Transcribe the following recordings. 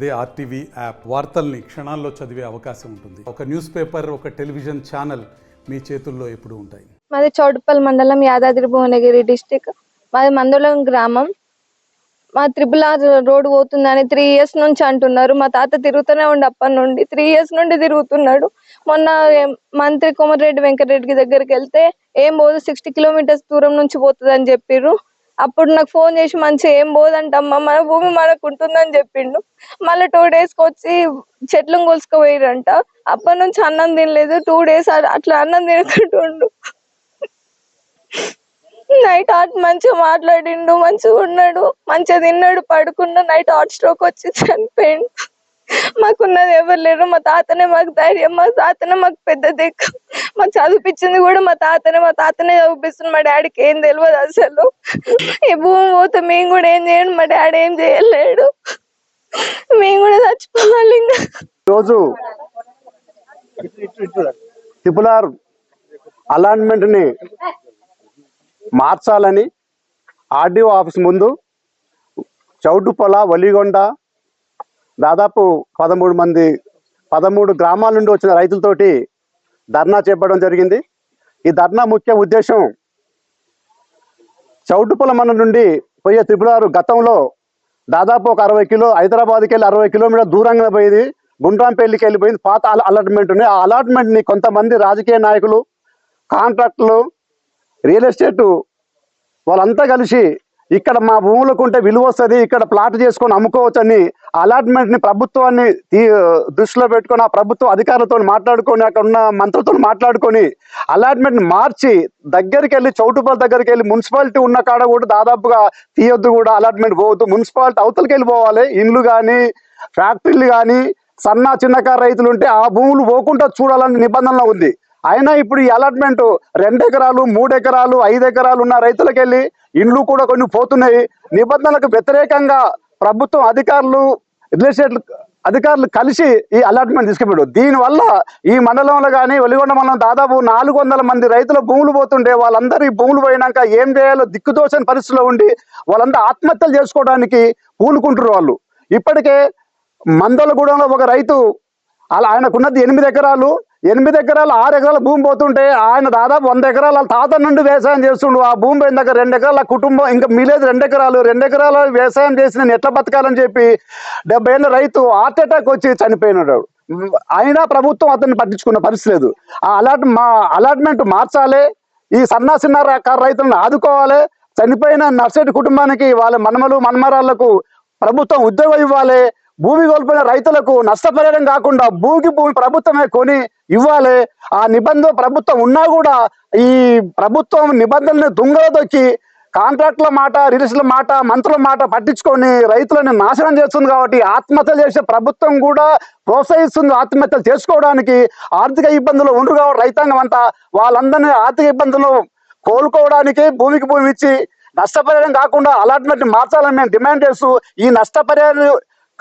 అదే RTV app వార్తల్ని క్షణాల్లో చదివే అవకాశం ఉంటుంది. ఒక న్యూస్ పేపర్ ఒక టెలివిజన్ ఛానల్ మీ చేతుల్లో ఎప్పుడు ఉంటాయి. మాది చౌటుప్పల్ మండలం యాదాద్రి భువనగిరి డిస్టిక్. మాది మందలం గ్రామం. మా త్రిబుల్ ఆర్ రోడ్ పోతుందని త్రీ ఇయర్స్ నుంచి అంటున్నారు. మా తాత తిరుగుతూనే ఉండి అప్పటి నుండి. త్రీ ఇయర్స్ నుండి తిరుగుతున్నాడు. మొన్న మంత్రి కోమటిరెడ్డి వెంకటరెడ్డి దగ్గరికి వెళ్తే ఏం పోదు సిక్స్టీ కిలోమీటర్స్ దూరం నుంచి పోతుంది అని చెప్పిర్రు. అప్పుడు నాకు ఫోన్ చేసి మంచిగా ఏం పోదంటమ్మా మన భూమి మనకు ఉంటుందని చెప్పిండు. మళ్ళీ టూ డేస్కి వచ్చి చెట్లు కొలుసుకుపోయారంట అప్పటి నుంచి అన్నం తినలేదు టూ డేస్ అట్లా అన్నం తినకుంటుండు. నైట్ హార్ట్ మంచిగా మాట్లాడిండు మంచిగా ఉన్నాడు మంచిగా తిన్నాడు పడుకున్నా నైట్ హార్ట్ స్ట్రోక్ వచ్చి చనిపోయిండు. మాకున్నది ఎవరు లేరు. మా తాతనే మాకు ధైర్యం మా తాతనే మాకు పెద్ద దిక్కు. మాకు చదివిపించింది కూడా మా తాతనే మా తాతనే చదివిపిస్తుంది. మా డాడీకి ఏం తెలియదు అసలు. ఈ భూమి పోతే మేము కూడా ఏం చేయండి మా డాడీ ఏం చేయలేడు. మేము కూడా చచ్చిపోవాలి ఇంకా. రోజు ట్రిపుల్ అలాట్మెంట్ని మార్చాలని ఆర్డీఓ ఆఫీస్ ముందు చౌటుపొల వలిగొండ దాదాపు పదమూడు మంది పదమూడు గ్రామాల నుండి వచ్చిన రైతులతోటి ధర్నా చేపట్టడం జరిగింది. ఈ ధర్నా ముఖ్య ఉద్దేశం చౌటుపొల మన నుండి పోయే త్రిపులారు గతంలో దాదాపు ఒక అరవై కిలో హైదరాబాద్కి వెళ్ళి అరవై కిలోమీటర్ దూరంగా పోయింది. గుండ్రాంపల్లికి వెళ్ళిపోయింది. పాత అలాట్మెంట్ ఉంది ఆ అలాట్మెంట్ని కొంతమంది రాజకీయ నాయకులు కాంట్రాక్టులు రియల్ ఎస్టేట్ వాళ్ళంతా కలిసి ఇక్కడ మా భూములకు ఉంటే విలువ వస్తుంది ఇక్కడ ప్లాట్ చేసుకొని అమ్ముకోవచ్చని అలాట్మెంట్ని ప్రభుత్వాన్ని తీ- దృష్టిలో పెట్టుకొని ఆ ప్రభుత్వ అధికారులతో మాట్లాడుకొని అక్కడ ఉన్న మంత్రులతో మాట్లాడుకొని అలాట్మెంట్ మార్చి దగ్గరికి వెళ్ళి చౌటుపల్ దగ్గరికి వెళ్ళి మున్సిపాలిటీ ఉన్న కాడ కూడా దాదాపుగా తీయొద్దు కూడా అలాట్మెంట్ పోవద్దు. మున్సిపాలిటీ అవతలకి వెళ్ళిపోవాలి ఇండ్లు కానీ ఫ్యాక్టరీలు కానీ సన్న చిన్నకారు రైతులు ఉంటే ఆ భూములు పోకుండా చూడాలని నిబంధనలో ఉంది. అయినా ఇప్పుడు ఈ అలాట్మెంట్ రెండు ఎకరాలు మూడు ఎకరాలు ఐదు ఎకరాలు ఉన్న రైతులకు వెళ్ళి ఇండ్లు కూడా కొన్ని పోతున్నాయి. నిబంధనలకు వ్యతిరేకంగా ప్రభుత్వం అధికారులు రియల్ అధికారులు కలిసి ఈ అలాట్మెంట్ తీసుకుపోయాడు దీనివల్ల ఈ మండలంలో కానీ వెలిగొండ మండలం దాదాపు నాలుగు వందల మంది రైతుల భూములు పోతుండే వాళ్ళందరూ ఈ భూములు పోయినాక ఏం చేయాలో దిక్కుదోచని పరిస్థితిలో ఉండి వాళ్ళందరూ ఆత్మహత్యలు చేసుకోవడానికి పూనుకుంటారు వాళ్ళు. ఇప్పటికే మందలగూడెంలో ఒక రైతు అలా ఆయనకున్నది ఎనిమిది ఎకరాలు ఎనిమిది ఎకరాలు ఆరు ఎకరాల భూమి పోతుంటే ఆయన దాదాపు వంద ఎకరాల తాత నుండి వ్యవసాయం చేస్తుండు. ఆ భూమి పోయిన దగ్గర రెండు ఎకరాల కుటుంబం ఇంకా మిలేదు రెండు ఎకరాలు. రెండు ఎకరాల వ్యవసాయం చేసి నేను ఎట్లా బతకాలని చెప్పి డెబ్బై ఏళ్ళ రైతు హార్ట్ అటాక్ వచ్చి చనిపోయినాడు. అయినా ప్రభుత్వం అతన్ని పట్టించుకున్న పరిస్థితి లేదు. ఆ అలాట్ మా అలాట్మెంట్ మార్చాలి. ఈ సన్నా చిన్న రైతులను ఆదుకోవాలి. చనిపోయిన నర్సెట్ కుటుంబానికి వాళ్ళ మనమలు మనమరాళ్ళకు ప్రభుత్వం ఉద్యోగం ఇవ్వాలి. భూమి కోల్పోయిన రైతులకు నష్టపరిహారం కాకుండా భూమికి భూమి ప్రభుత్వమే కొని ఇవ్వాలి. ఆ నిబంధన ప్రభుత్వం ఉన్నా కూడా ఈ ప్రభుత్వం నిబంధనలు దుంగల దొక్కి కాంట్రాక్టుల మాట రిలీజ్ల మాట మంత్రుల మాట పట్టించుకొని రైతులను నాశనం చేస్తుంది కాబట్టి ఆత్మహత్యలు చేసే ప్రభుత్వం కూడా ప్రోత్సహిస్తుంది. ఆత్మహత్యలు చేసుకోవడానికి ఆర్థిక ఇబ్బందులు ఉండరు కాబట్టి రైతాంగం అంతా వాళ్ళందరినీ ఆర్థిక ఇబ్బందులు కోలుకోవడానికి భూమికి భూమి ఇచ్చి నష్టపరిహారం కాకుండా అలాట్మెంట్ మార్చాలని మేము డిమాండ్ చేస్తూ ఈ నష్టపరిహారం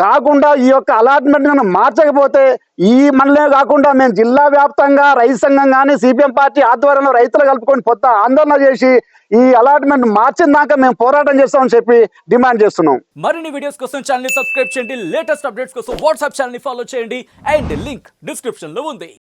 కాకుండా ఈ యొక్క అలాట్మెంట్ మనం మార్చకపోతే ఈ మనలే కాకుండా మేము జిల్లా వ్యాప్తంగా రైతు సంఘం కానీ సిపిఎం పార్టీ ఆధ్వర్యంలో రైతులు కలుపుకొని కొత్త ఆందోళన చేసి ఈ అలాట్మెంట్ మార్చిన దాకా మేము పోరాటం చేస్తామని చెప్పి డిమాండ్ చేస్తున్నాం. మరిన్ని వీడియోస్ కోసం ఛానల్ సబ్స్క్రైబ్ చేయండి. లేటెస్ట్ అప్డేట్స్ కోసం వాట్సాప్ ఛానల్ ఫాలో చేయండి. అండ్ లింక్ డిస్క్రిప్షన్లో ఉంది.